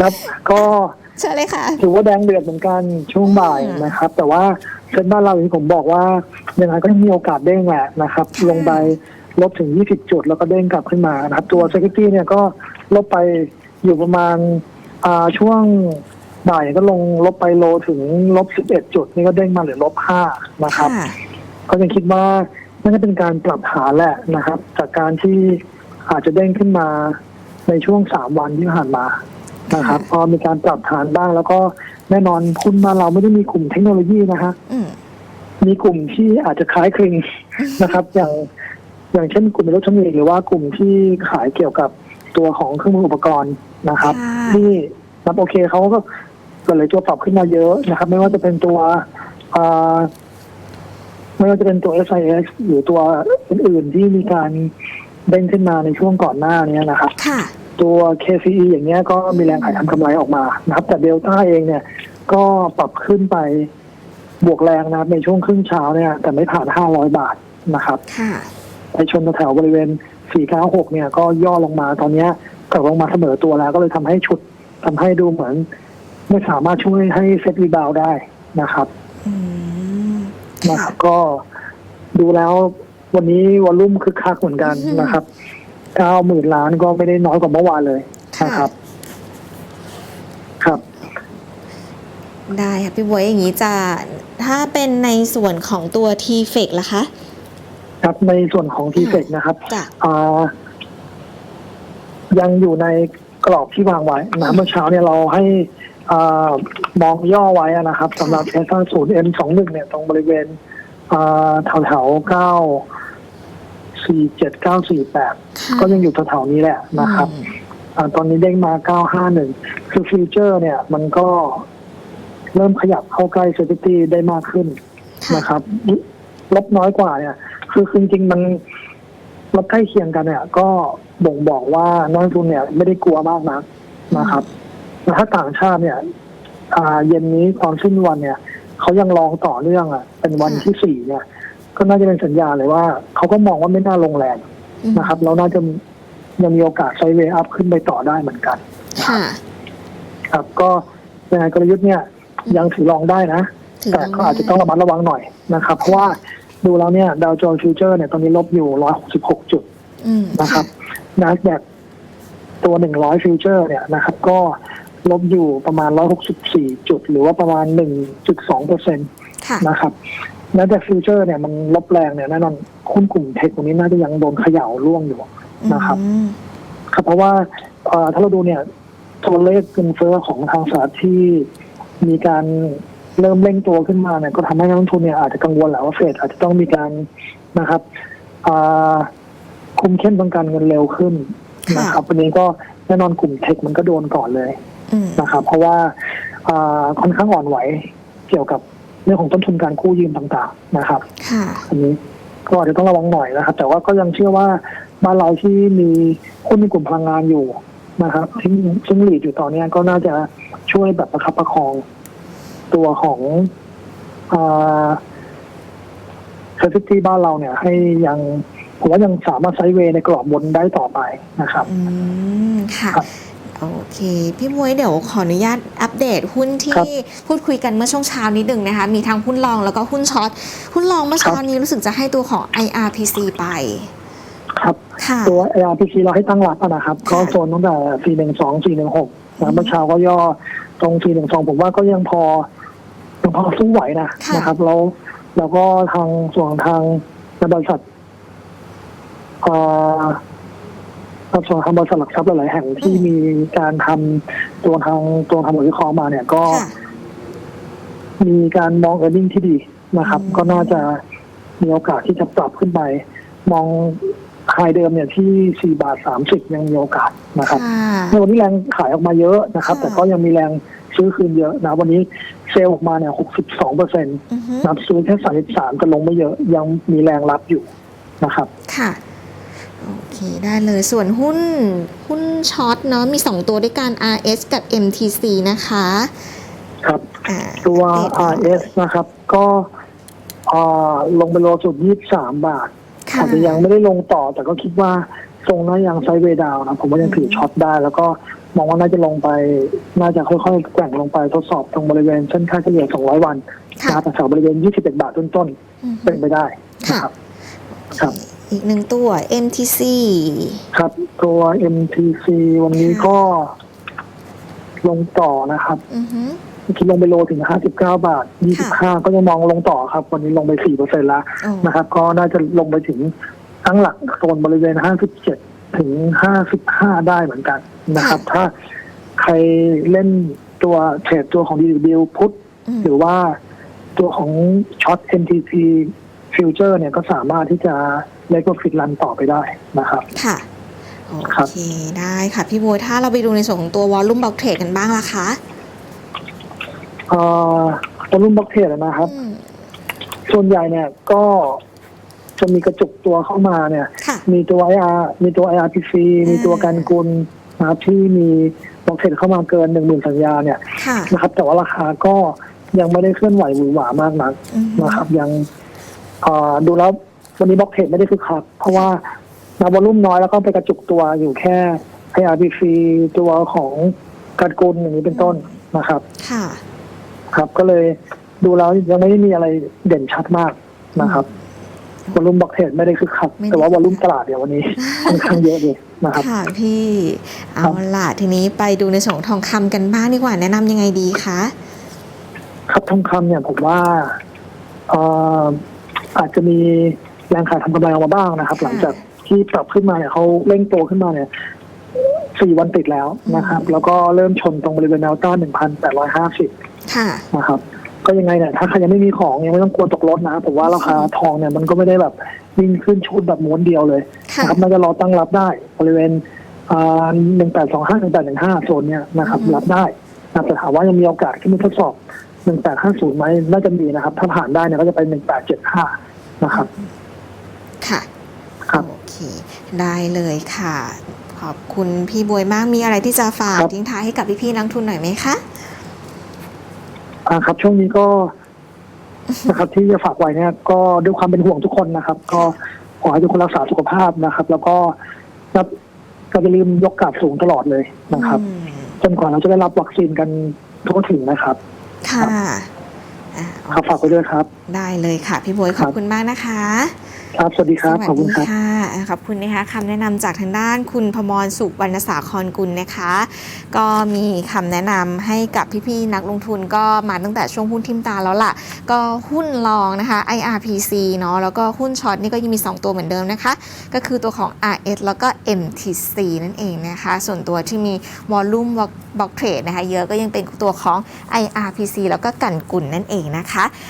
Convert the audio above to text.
ครับ ก็เชิญเลยค่ะ ถือว่าแดงเดือดเหมือนกันช่วงบ่ายอืมนะครับ แต่ว่าเซ็นบ้านเราอย่างที่ผมบอกว่ายังไงก็ยังมีโอกาสเด้งแหละนะครับค่ะลงไปลบถึง 20 จุดแล้วก็เด้งกลับขึ้นมานะครับ ตัว Security เนี่ยก็ลบไปอยู่ประมาณอ่าช่วงบ่ายก็ลงลบไปโลถึงลบ 11 จุด นี่ก็เด้งมาเหลือลบ 5 นะครับค่ะก็ยังคิดว่าน่าจะเป็นการปรับฐานแหละนะครับ จากการที่อาจจะเด้งขึ้นมาในช่วงสามวันที่ผ่านมา นะครับพอมีการปรับฐานบ้างแล้วก็แน่นอนคุณมานเราไม่ได้มีกลุ่มเทคโนโลยีนะฮะอืมมีกลุ่มที่อาจจะคล้ายคลึงนะครับ อย่างอย่างเช่นกลุ่มอิเล็กทรอนิกส์หรือว่ากลุ่มที่ขายเกี่ยวกับตัวของเครื่องมืออุปกรณ์นะครับค่ะที่นับโอเคเขาก็เกิดเลยตัวปรับขึ้นมาเยอะนะครับ ไม่ว่าจะเป็นตัวอ่าไม่ว่าจะเป็นตัว SIX หรือตัวอื่นๆที่มีการเด้งขึ้นมาในช่วงก่อนหน้านี้นะครับค่ะ ตัว KCE อย่างเงี้ยก็มีแรงขายทำกำไรออกมานะครับ แต่เดลต้าเองเนี่ย ก็ปรับขึ้นไปบวกแรงนะครับในช่วงครึ่งเช้าเนี่ย แต่ไม่ผ่าน 500 บาทนะครับค่ะไปชนแถวๆบริเวณ 496 เนี่ยก็ย่อลงมาตอนเนี้ยกลับลงมาเสมอตัวแล้ว ก็เลยทำให้ชุดทำให้ดูเหมือน ไม่สามารถช่วยให้เซ็ตรีบาวด์ได้นะครับอืมนะครับก็ดูแล้ววันนี้วอลลุ่มคึกคักเหมือนกันนะครับ 90,000ล้านก็ไม่ได้น้อยกว่าเมื่อวานเลยค่ะนะครับ ครับ ได้ค่ะพี่บวยอย่างนี้จะถ้าเป็นในส่วนของตัว t f e c ล่ะคะ ครับในส่วนของทีเฟกนะครับจ้ะอ่ายังอยู่ในกรอบที่วางไว้นะเมื่อเช้าเนี่ยเราให้อ่ามองย่อไว้อะนะครับสำหรับ s อศูนย์ M สองหนึ่งเนี่ยตรงบริเวณอ่าแถวแถวเก้า สี่เจ็ดเก้าสี่แปดค่ะก็ยังอยู่แถวๆนี้แหละนะครับอืมอ่าตอนนี้เด้งมาเก้าห้าหนึ่งคือฟิวเจอร์ เนี่ย มันก็เริ่มขยับเข้าใกล้เซติตี้ได้มากขึ้นค่ะนะครับลบน้อยกว่าเนี่ยคือคือจริงๆมันลบใกล้เคียงกันเนี่ย ก็บ่งบอกว่านักลงทุนเนี่ย ไม่ได้กลัวมากนักนะครับแต่ถ้าต่างชาติเนี่ยอ่าเย็นนี้ตอนสิ้นวันเนี่ยเขายังลองต่อเนื่องอะ เป็นวันที่สี่เนี่ย ก็น่าจะเป็นสัญญาณเลยว่าเขาก็มองว่าไม่น่าลงแรงอืมนะครับแล้วน่าจะยังมีโอกาสไซด์เวย์อัพขึ้นไปต่อได้เหมือนกันค่ะครับ ก็ยังไงกลยุทธ์เนี่ย ยังถือลองได้นะถือแต่ว่าก็อาจจะต้องระมัดระวังหน่อยนะครับ เพราะว่าดูแล้วเนี่ยดาวโจนส์ฟิวเจอร์เนี่ยตอนนี้ลบอยู่ 166 จุดอืมนะครับนัสแดกตัว 100 ฟิวเจอร์เนี่ยนะครับ ก็ลบอยู่ประมาณ 164 จุด หรือว่าประมาณ 1.2เปอร์เซ็นต์ค่ะนะครับ นัสแดกฟิวเจอร์เนี่ยมันลบแรงเนี่ยแน่นอนหุ้นกลุ่มเทคตรงนี้น่าจะยังโดนเขย่าร่วงอยู่นะครับอืมครับเพราะว่าเอ่อถ้าเราดูเนี่ยตัวเลขเงินเฟ้อของทางสหรัฐที่มีการเริ่มเร่งตัวขึ้นมาเนี่ยก็ทำให้นักลงทุนเนี่ยอาจจะกังวลแหละว่าเฟดอาจจะต้องมีการนะครับอ่าคุมเข้มทางการเงินเร็วขึ้นนะครับวันนี้ก็แน่นอนกลุ่มเทคมันก็โดนก่อนเลยอืมนะครับ เพราะว่าอ่าค่อนข้างอ่อนไหวเกี่ยวกับเรื่องของต้นทุนการกู้ยืมต่างๆนะครับค่ะอันนี้ก็อาจจะต้องระวังหน่อยนะครับ แต่ว่าก็ยังเชื่อว่าบ้านเราที่มีหุ้นในกลุ่มพลังงานอยู่นะครับที่ซึ่งหลีดอยู่ตอนเนี้ยก็น่าจะช่วยแบบประคับประคองตัวของอ่าเซอร์ฟิตี้บ้านเราเนี่ย ให้ยังผมว่ายังสามารถไซด์เวย์ในกรอบบนได้ต่อไปนะครับ อืม ค่ะครับ โอเค พี่มวยเดี๋ยวขออนุญาตอัปเดตหุ้นครัที่บพูดคุยกันเมื่อช่วงเช้านิดหนึ่งนะคะ มีทั้งหุ้นรองแล้วก็หุ้นช็อต หุ้นรองเมื่อเช้าครับนี้รู้สึกจะให้ตัวของ IRPC ไป ครับค่ะตัว ARPC เราให้ตั้งรับอะนะครับค่ะก็โซนตั้งแต่ 412 416นะเมื่อเช้าก็ย่อตรง 412 ผมว่าก็ยังพอยังพอสู้ไหวนะค่ะนะครับ แล้วแล้วก็ทางส่วนทางในบริษัทเอ่อ ครับส่วนทางบริษัทหลักทรัพย์หลายๆแห่งที่มีการทำตัวทางตัวทำบริคอมาเนี่ยก็ค่ะมีการมองเออร์เน็งที่ดีนะครับอืมก็น่าจะมีโอกาสที่จะปรับขึ้นไป มองไฮเดิมเนี่ยที่ 4 บาท 30 ยังมีโอกาสนะครับค่ะในวันนี้แรงขายออกมาเยอะนะครับค่ะแต่ก็ยังมีแรงซื้อคืนเยอะนะวันนี้เซลล์ออกมาเนี่ย 62เปอร์เซ็นต์อือฮึนับซื้อแค่ 33จะลงไม่เยอะ ยังมีแรงรับอยู่นะครับ ค่ะโอ เคได้เลยส่วนหุ้นหุ้นช็อตเนาะมี 2 ตัวด้วยกัน RS กับ MTC นะคะ ครับอ่าตัวอัปเดต RS นะครับ ก็อ่าลงไปโลสุด 23 บาทค่ะอาจจะยังไม่ได้ลงต่อแต่ก็คิดว่าทรงน่ายังไซด์เวย์ดาวน์นะผมว่ายังถือช็อตได้ แล้วก็มองว่าน่าจะลงไป น่าจะค่อยๆแกว่งลงไปทดสอบตรงบริเวณเส้นค่าเฉลี่ย 200 วันค่ะนะครับแถวๆบริเวณ 21 บาทต้นอือๆฮึเป็นไปได้นะค่ะครับครับ อีกหนึ่งตัว MTC ครับตัว MTC วันนี้ก็ ลงต่อนะครับอือฮึคิดลงไปโลถึง 59 บาท 25 ก็ยังมองลงต่อครับ วันนี้ลงไป 4%แล้วโอ้นะครับ ก็น่าจะลงไปถึงตั้งหลักโซนบริเวณ 57 ถึง 55 ได้เหมือนกันนะครับ ถ้าใครเล่นตัวเทรดตัวของ DW พุทอืมหรือว่าตัวของช็อต MTP Future เนี่ยก็สามารถที่จะ เล็กกว่าฟิตรันต่อไปได้นะครับ ค่ะ โอครับเค ได้ค่ะพี่บวยถ้าเราไปดูในส่วนของตัววอลลุ่มบอกเทรดกันบ้างล่ะคะเอ่อตัวรุ่นบล็อกเทรดนะครับอืมส่วนใหญ่เนี่ยก็จะมีกระจุกตัวเข้ามาเนี่ยค่ะมีตัว IR มีตัว IRPC มีตัวการกุลนะครับที่มีบล็อกเทรดเข้ามาเกินหนึ่งหมื่นสัญญาเนี่ยค่ะนะครับ แต่ว่าราคาก็ยังไม่ได้เคลื่อนไหวหวือหวามากนักอือฮึนะครับ ยังเอ่อดูแล้ว วันนี้บล็อกเทรดไม่ได้คึกคักเพราะว่านับวอลลุ่มน้อยแล้วก็ไปกระจุกตัวอยู่แค่ IRPC ตัวของการกุลอย่างนี้เป็นต้นนะครับ ค่ะ ครับก็เลยดูแล้วยังไม่ได้มีอะไรเด่นชัดมากนะครับวอลลุ่มบล็อกเทรดไม่ได้คึกคักไม่ได้ แต่ว่าวอลลุ่มตลาดเดี๋ยววันนี้ค่อนข้างเยอะเลยนะครับ ค่ะพี่ครัเอาบ ล่ะทีนี้ไปดูในส่วนของทองคำกันบ้างดีกว่าแนะนำยังไงดีคะครับทองคำเนี่ยผมว่าเอ่ออาจจะมี แรงขายทำกำไรออกมาบ้างนะครับ หลังจากที่ปรับขึ้นมาเนี่ยเขาเร่งโตขึ้นมาเนี่ยสี่วันติดแล้วนะครับ แล้วก็เริ่มชนตรงบริเวณแนวต้านหนึ่งพันแปดร้อยห้าสิบค่ะนะครับ ก็ยังไงเนี่ยถ้าใครยังไม่มีของยังไม่ต้องกลัวตกรถนะผมว่าราคาทองเนี่ยมันก็ไม่ได้แบบวิ่งขึ้นชุดแบบม้วนเดียวเลยค่ะนะครับน่าจะรอตั้งรับได้บริเวณหนึ่งแปดสองห้าหนึ่งแปดหนึ่งห้าโซนเนี่ยนะครับอืมรับได้นะครับแต่ถามว่ายังมีโอกาสขึ้นมาทดสอบหนึ่งแปดห้าศูนย์ไหมน่าจะมีนะครับ ถ้าผ่านได้เนี่ยก็จะไปหนึ่งแปดเจ็ดห้านะครับ ค่ะครับ โอเค ได้เลยค่ะ ขอบคุณพี่บวยมากมีอะไรที่จะฝากครับ ทิ้งท้ายให้กับพี่ๆนักทุนหน่อยไหมคะ อ่าครับ ช่วงนี้ก็ นะครับ ที่จะฝากไว้เนี่ยก็ด้วยความเป็นห่วงทุกคนนะครับ ก็ขอให้ทุกคนรักษาสุขภาพนะครับ แล้วก็นับก็จะลืมยกกาดสูงตลอดเลยนะครับ อืมจนกว่าเราจะได้รับวัคซีนกันทั่วถึงนะครับค่ะอ่าครับฝากไว้ด้วยครับ ได้เลยค่ะ พี่บวยขครัอบบคุณมากนะคะ ครับสวัสดีครับขอบคุณครับค่ะอ่าขอบคุณนะคะคำแนะนำจากทางด้านคุณพมรสุวรรณสาครกุลนะคะ ก็มีคำแนะนำให้กับพี่ๆนักลงทุนก็มาตั้งแต่ช่วงหุ้นทิมตาแล้วล่ะ ก็หุ้นรองนะคะ IRPC เนาะแล้วก็หุ้นช็อตนี่ก็ยังมี 2 ตัวเหมือนเดิมนะคะ ก็คือตัวของ RS แล้วก็ MTC นั่นเองนะคะ ส่วนตัวที่มีวอลลุ่มบล็อกเทรดนะคะเยอะก็ยังเป็นตัวของ IRPC แล้วก็กันกุลนั่นเองนะคะ